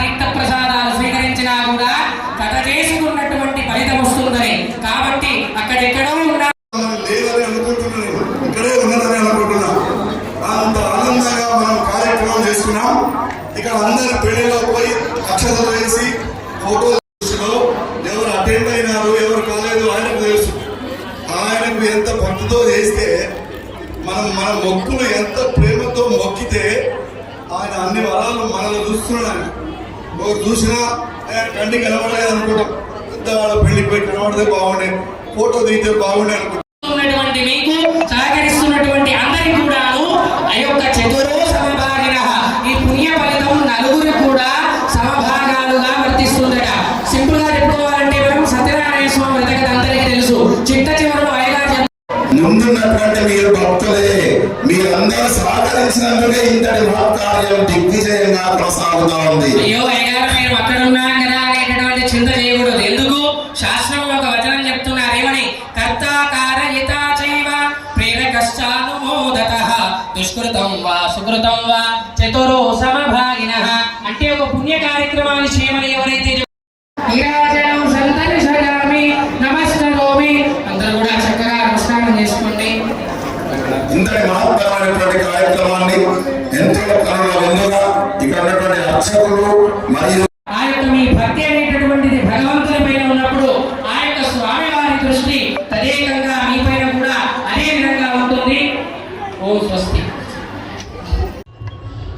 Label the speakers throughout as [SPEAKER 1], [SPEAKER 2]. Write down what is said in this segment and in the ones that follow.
[SPEAKER 1] తీర్థ ప్రసాదాలు స్వీకరించినా కూడా కథ చేసుకున్నటువంటి ఫలితం వస్తుందని. కాబట్టి అక్కడెక్కడో ఉన్న
[SPEAKER 2] మనం లేదని అనుకుంటున్నాను ఇక్కడే ఉన్నదని అనుకుంటున్నా. అంత ఆనందంగా మనం కార్యక్రమం చేసుకున్నాం. ఇక్కడ అందరి పెళ్ళిలో పోయి అక్షతలు వేసి ఫోటోలు ఎవరు అటెండ్ అయినారు ఎవరు కాలేదు ఆయనకు తెలుసు. ఆయనకు ఎంత భక్తితో చేస్తే మనం మన మొక్కులు ఎంత ప్రేమతో మొక్కితే ఆయన అన్ని వరాలు మనల్ని చూస్తున్నాడు ఆయన ఒకరు చూసినా "ఏ, కంటికి కనబడలేదు అనుకుంటాం. పెద్దవాళ్ళ పెళ్ళికి పోయి కనబడితే బాగుండే ఫోటో దిగితే బాగుండే
[SPEAKER 1] అనుకుంటున్నటువంటి మీకు సహకరిస్తున్నటువంటి అందరికి కూడాను ఆ యొక్క చతురో సమభాగిన ఈ పుణ్య ఫలితం నలుగురు కూడా సమభాగాలుగా వర్తిస్తుందట. సింపుల్గా చెప్పుకోవాలంటే మనం సత్యనారాయణ స్వామి వెతకది అందరికీ తెలుసు. చిట్ట చివరి
[SPEAKER 3] ముందున్నటువంటి మీరు భక్తులే. మీరందరూ సహకరించినందుకే ఇంతటి మహత్కార్యం దిగ్విజయంగా కొనసాగుతా ఉంది.
[SPEAKER 1] అయ్యో అయ్యగారు మీరు అక్కడ ఉన్నాం కదా అనేటటువంటి చింత చేయకూడదు. ఎందుకు? శాస్త్రంలో ఒక వచనం చెప్తున్నారు ఏమని? కర్త కారయిత చైవ ప్రేరకశ్చానుమోదత దుష్కృతం వా సుకృతం వా చతురో సమభాగిన అంటే ఒక పుణ్య కార్యక్రమాన్ని చేయమని ఎవరైతే
[SPEAKER 3] అర్చకులు మరియు
[SPEAKER 1] ఆ యొక్క మీ భక్తి అనేటటువంటిది భగవంతుని పైన ఉన్నప్పుడు ఆ యొక్క స్వామి వారి దృష్టి తదేకంగా మీ పైన కూడా అదే విధంగా ఉంటుంది. ఓం స్వస్తి.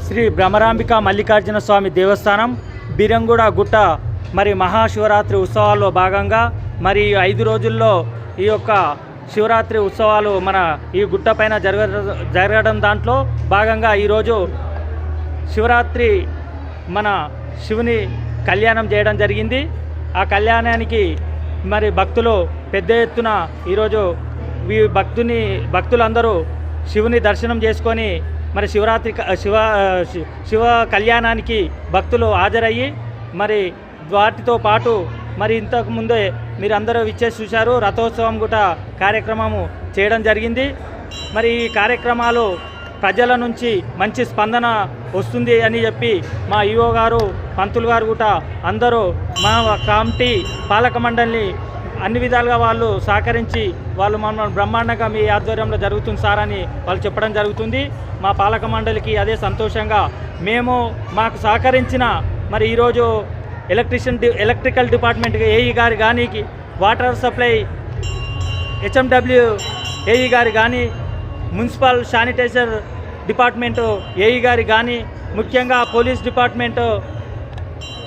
[SPEAKER 4] శ్రీ భ్రమరాంబిక మల్లికార్జున స్వామి దేవస్థానం బిరంగూడ గుట్ట మరి మహాశివరాత్రి ఉత్సవాల్లో భాగంగా మరి ఐదు రోజుల్లో ఈ యొక్క శివరాత్రి ఉత్సవాలు మన ఈ గుట్ట పైన జరగ జరగడం దాంట్లో భాగంగా ఈరోజు శివరాత్రి మన శివుని కళ్యాణం చేయడం జరిగింది. ఆ కళ్యాణానికి మరి భక్తులు పెద్ద ఎత్తున ఈరోజు ఈ భక్తుని భక్తులందరూ శివుని దర్శనం చేసుకొని మరి శివరాత్రి శివ శి- శివ కళ్యాణానికి భక్తులు హాజరయ్యి మరి వాటితో పాటు మరి ఇంతకు ముందే మీరు అందరూ విచ్చేసి చూశారు. రథోత్సవం కూడా కార్యక్రమము చేయడం జరిగింది. మరి ఈ కార్యక్రమాలు ప్రజల నుంచి మంచి స్పందన వస్తుంది అని చెప్పి మా ఈఓ గారు పంతులు గారు కూడా అందరూ మా కమిటీ పాలక మండలిని అన్ని విధాలుగా వాళ్ళు సహకరించి వాళ్ళు మమ్మల్ని బ్రహ్మాండంగా మీ ఆధ్వర్యంలో జరుగుతుంది సార్ అని వాళ్ళు చెప్పడం జరుగుతుంది. మా పాలక మండలికి అదే సంతోషంగా మేము మాకు సహకరించిన మరి ఈరోజు electrician the electrical department AE గారి కానీ వాటర్ సప్లై హెచ్ఎండబ్ల్యూ ఏఈ గారు కానీ మున్సిపల్ శానిటైజర్ డిపార్ట్మెంటు ఏఈ గారి కానీ ముఖ్యంగా పోలీస్ డిపార్ట్మెంటు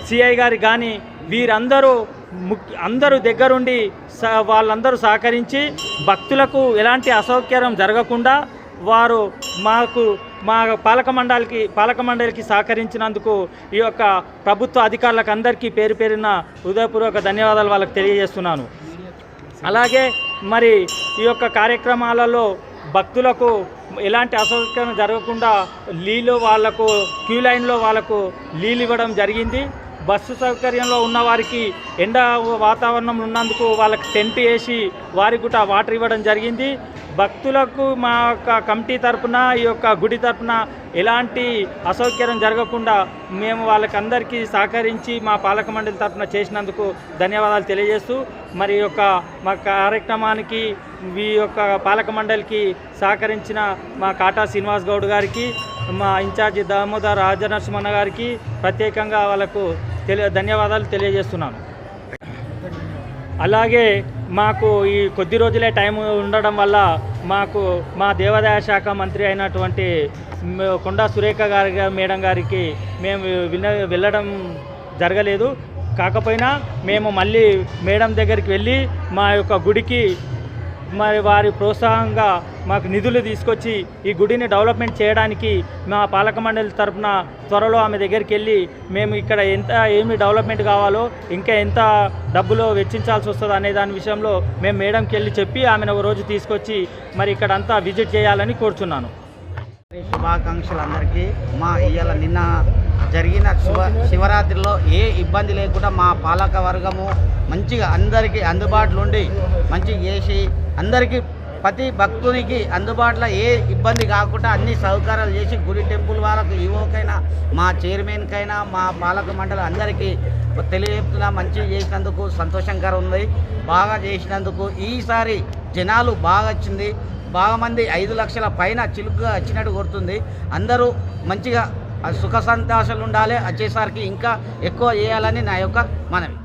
[SPEAKER 4] సిఐ గారి కానీ వీరందరూ ముఖ్య అందరూ దగ్గరుండి స వాళ్ళందరూ సహకరించి భక్తులకు ఎలాంటి అసౌకర్యం జరగకుండా వారు మాకు మా పాలక మండలికి పాలక మండలికి సహకరించినందుకు ఈ యొక్క ప్రభుత్వ అధికారులకు అందరికీ పేరు పేరిన హృదయపూర్వక ధన్యవాదాలు వాళ్ళకి తెలియజేస్తున్నాను. అలాగే మరి ఈ యొక్క కార్యక్రమాలలో భక్తులకు ఎలాంటి అసౌకర్యం జరగకుండా లీలో వాళ్ళకు క్యూ లైన్లో వాళ్ళకు నీళ్ళు ఇవ్వడం జరిగింది. బస్సు సౌకర్యంలో ఉన్న వారికి ఎండ వాతావరణం ఉన్నందుకు వాళ్ళకి టెంట్ వేసి వారికి కూడా వాటర్ ఇవ్వడం జరిగింది. భక్తులకు మా యొక్క కమిటీ తరపున ఈ యొక్క గుడి తరపున ఎలాంటి అసౌకర్యం జరగకుండా మేము వాళ్ళకందరికీ సహకరించి మా పాలక మండలి తరపున చేసినందుకు ధన్యవాదాలు తెలియజేస్తూ మరి యొక్క మా కార్యక్రమానికి ఈ యొక్క పాలక మండలికి సహకరించిన మా కాటా శ్రీనివాస్ గౌడ్ గారికి మా ఇన్ఛార్జి దామోదర్ రాజనరసింహన్న గారికి ప్రత్యేకంగా వాళ్ళకు తెలియ ధన్యవాదాలు తెలియజేస్తున్నాను. అలాగే మాకు ఈ కొద్ది రోజులే టైం ఉండడం వల్ల మాకు మా దేవాదాయ శాఖ మంత్రి అయినటువంటి కొండా సురేఖ గారి మేడం గారికి మేము విన వెళ్ళడం జరగలేదు. కాకపోయినా మేము మళ్ళీ మేడం దగ్గరికి వెళ్ళి మా యొక్క గుడికి మరి వారి ప్రోత్సాహంగా మాకు నిధులు తీసుకొచ్చి ఈ గుడిని డెవలప్మెంట్ చేయడానికి మా పాలక మండలి తరపున త్వరలో ఆమె దగ్గరికి వెళ్ళి మేము ఇక్కడ ఎంత ఏమి డెవలప్మెంట్ కావాలో ఇంకా ఎంత డబ్బులు వెచ్చించాల్సి వస్తుంది అనే దాని విషయంలో మేము మేడంకి వెళ్ళి చెప్పి ఆమెను ఒక రోజు తీసుకొచ్చి మరి ఇక్కడ అంతా విజిట్ చేయాలని కోరుచున్నాను.
[SPEAKER 5] శుభాకాంక్షలు అందరికీ మా ఇవాళ నిన్న జరిగిన శివ శివరాత్రిలో ఏ ఇబ్బంది లేకుండా మా పాలక వర్గము మంచిగా అందరికీ అందుబాటులో ఉండి మంచిగా చేసి అందరికీ ప్రతి భక్తునికి అందుబాటులో ఏ ఇబ్బంది కాకుండా అన్ని సౌకర్యాలు చేసి గుడి టెంపుల్ వాళ్ళకు ఈవోకైనా మా చైర్మన్కైనా మా పాలక మండలి అందరికీ తెలియజేస్తున్నా మంచి చేసినందుకు సంతోషంగా ఉంది. బాగా చేసినందుకు ఈసారి జనాలు బాగా వచ్చింది. బాగా మంది ఐదు లక్షల పైన చిలుకుగా వచ్చినట్టు కొడుతుంది. అందరూ మంచిగా సుఖ సంతోషాలు ఉండాలి. వచ్చేసరికి ఇంకా ఎక్కువ చేయాలని నా యొక్క మనవి.